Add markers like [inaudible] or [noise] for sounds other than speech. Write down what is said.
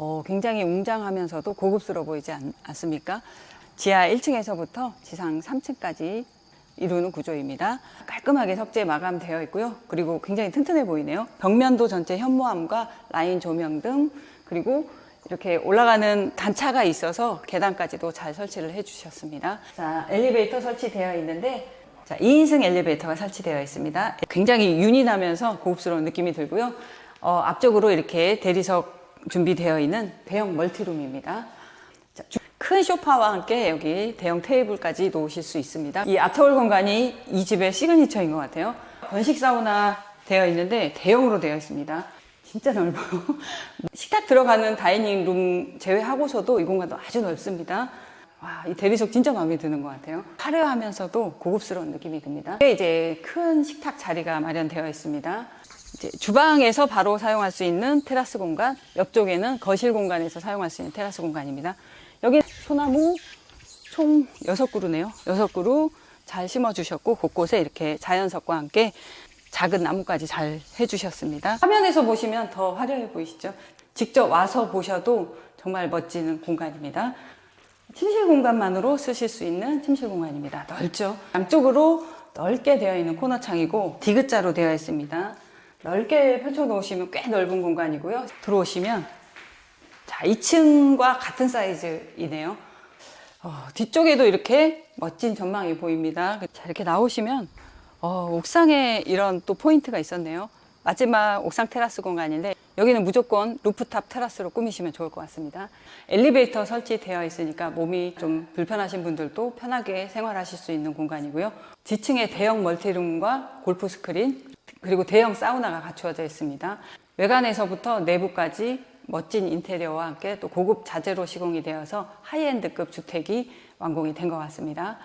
어, 굉장히 웅장하면서도 고급스러워 보이지 않, 않습니까? 지하 1층에서부터 지상 3층까지 이루는 구조입니다. 깔끔하게 석재 마감되어 있고요. 그리고 굉장히 튼튼해 보이네요. 벽면도 전체 현무암과 라인 조명 등 그리고 이렇게 올라가는 단차가 있어서 계단까지도 잘 설치를 해 주셨습니다. 자, 엘리베이터 설치되어 있는데 자, 2인승 엘리베이터가 설치되어 있습니다. 굉장히 나면서 고급스러운 느낌이 들고요. 어, 앞쪽으로 이렇게 대리석 준비되어 있는 대형 멀티룸입니다. 큰 소파와 함께 여기 대형 테이블까지 놓으실 수 있습니다. 이 아트홀 공간이 이 집의 시그니처인 것 같아요. 건식 사우나 되어 있는데 대형으로 되어 있습니다. 진짜 넓어요. [laughs] 식탁 들어가는 다이닝 룸 제외하고서도 이 공간도 아주 넓습니다. 와, 이 대리석 진짜 마음에 드는 것 같아요. 화려하면서도 고급스러운 느낌이 듭니다. 이게 이제 큰 식탁 자리가 마련되어 있습니다. 주방에서 바로 사용할 수 있는 테라스 공간, 옆쪽에는 거실 공간에서 사용할 수 있는 테라스 공간입니다. 여기 소나무 총 6그루네요. 6그루 잘 심어 주셨고, 곳곳에 이렇게 자연석과 함께 작은 나무까지 잘 해주셨습니다. 화면에서 보시면 더 화려해 보이시죠? 직접 와서 보셔도 정말 멋지는 공간입니다. 침실 공간만으로 쓰실 수 있는 침실 공간입니다. 넓죠? 양쪽으로 넓게 되어 있는 코너 창이고 디귿자로 되어 있습니다. 넓게 펼쳐 놓으시면 꽤 넓은 공간이고요. 들어오시면 자 2층과 같은 사이즈이네요. 어, 뒤쪽에도 이렇게 멋진 전망이 보입니다. 자 이렇게 나오시면 어, 옥상에 이런 또 포인트가 있었네요. 마지막 옥상 테라스 공간인데 여기는 무조건 루프탑 테라스로 꾸미시면 좋을 것 같습니다. 엘리베이터 설치되어 있으니까 몸이 좀 불편하신 분들도 편하게 생활하실 수 있는 공간이고요. 지층에 대형 멀티룸과 골프 스크린 그리고 대형 사우나가 갖추어져 있습니다. 외관에서부터 내부까지 멋진 인테리어와 함께 또 고급 자재로 시공이 되어서 하이엔드급 주택이 완공이 된 것 같습니다.